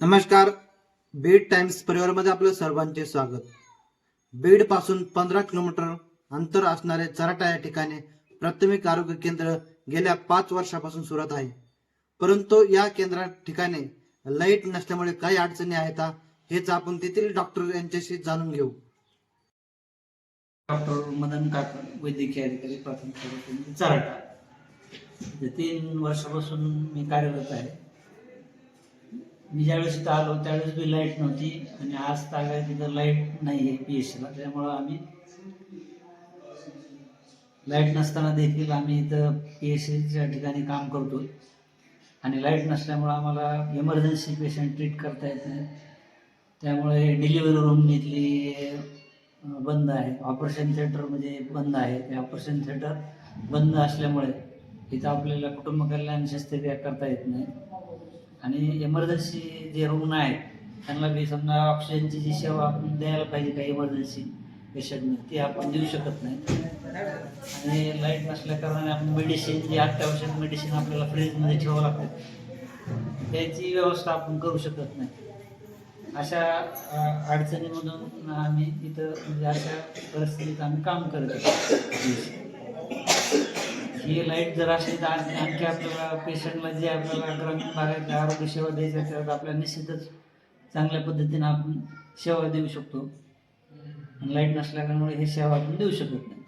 नमस्कार. बीड टाइम्स परिवारमध्ये आपलं सर्वांचे स्वागत. बीडपासून पंधरा किलोमीटर अंतर असणारे चराटा या ठिकाणी प्राथमिक आरोग्य केंद्र गेल्या पाच वर्षापासून सुरत आहे. परंतु या केंद्रा ठिकाणी लाइट नसल्यामुळे काही अडचणी आहेत हेच आपण तेथील डॉक्टर यांच्याशी जाणून घेऊ. डॉक्टर मदन काकड वैद्यकीय अधिकारी प्राथमिक आरोग्य केंद्र तीन वर्षापासून मी कार्यरत आहे. मी ज्यावेळेस इथं आलो त्यावेळेस बी लाइट नव्हती आणि आज तागाय तिथं लाइट नाही आहे पी एस सीला त्यामुळं आम्ही लाइट नसताना देखील आम्ही इथं पी एस सीच्या ठिकाणी काम करतो. आणि लाइट नसल्यामुळं आम्हाला इमर्जन्सी पेशंट ट्रीट करता येत नाही. त्यामुळे डिलिव्हरी रूम इथली बंद आहे. ऑपरेशन थिएटर म्हणजे बंद आहे. ते ऑपरेशन थिएटर बंद असल्यामुळे इथं आपल्याला कुटुंब कल्याण शस्त्रक्रिया करता येत नाही. आणि इमर्जन्सी जे रुग्ण आहेत त्यांना बी समजा ऑक्सिजनची जी सेवा आपण द्यायला पाहिजे काही इमर्जन्सी पेशंटने ती आपण देऊ शकत नाही. आणि लाइट नसल्या कारणाने आपण मेडिसिन जे अत्यावश्यक मेडिसिन आपल्याला फ्रीजमध्ये ठेवावं लागतं त्याची व्यवस्था आपण करू शकत नाही. अशा अडचणीमधून आम्ही इथं म्हणजे अशा परिस्थितीत आम्ही काम करत असतो ही लाइट जर असली तर आणखी आपल्याला पेशंटला जे आपल्याला ग्रामीण भागात आरोग्य सेवा द्यायच्या त्यात आपल्याला निश्चितच चांगल्या पद्धतीने आपण सेवा देऊ शकतो. लाइट नसल्यामुळे ही सेवा आपण देऊ शकत नाही.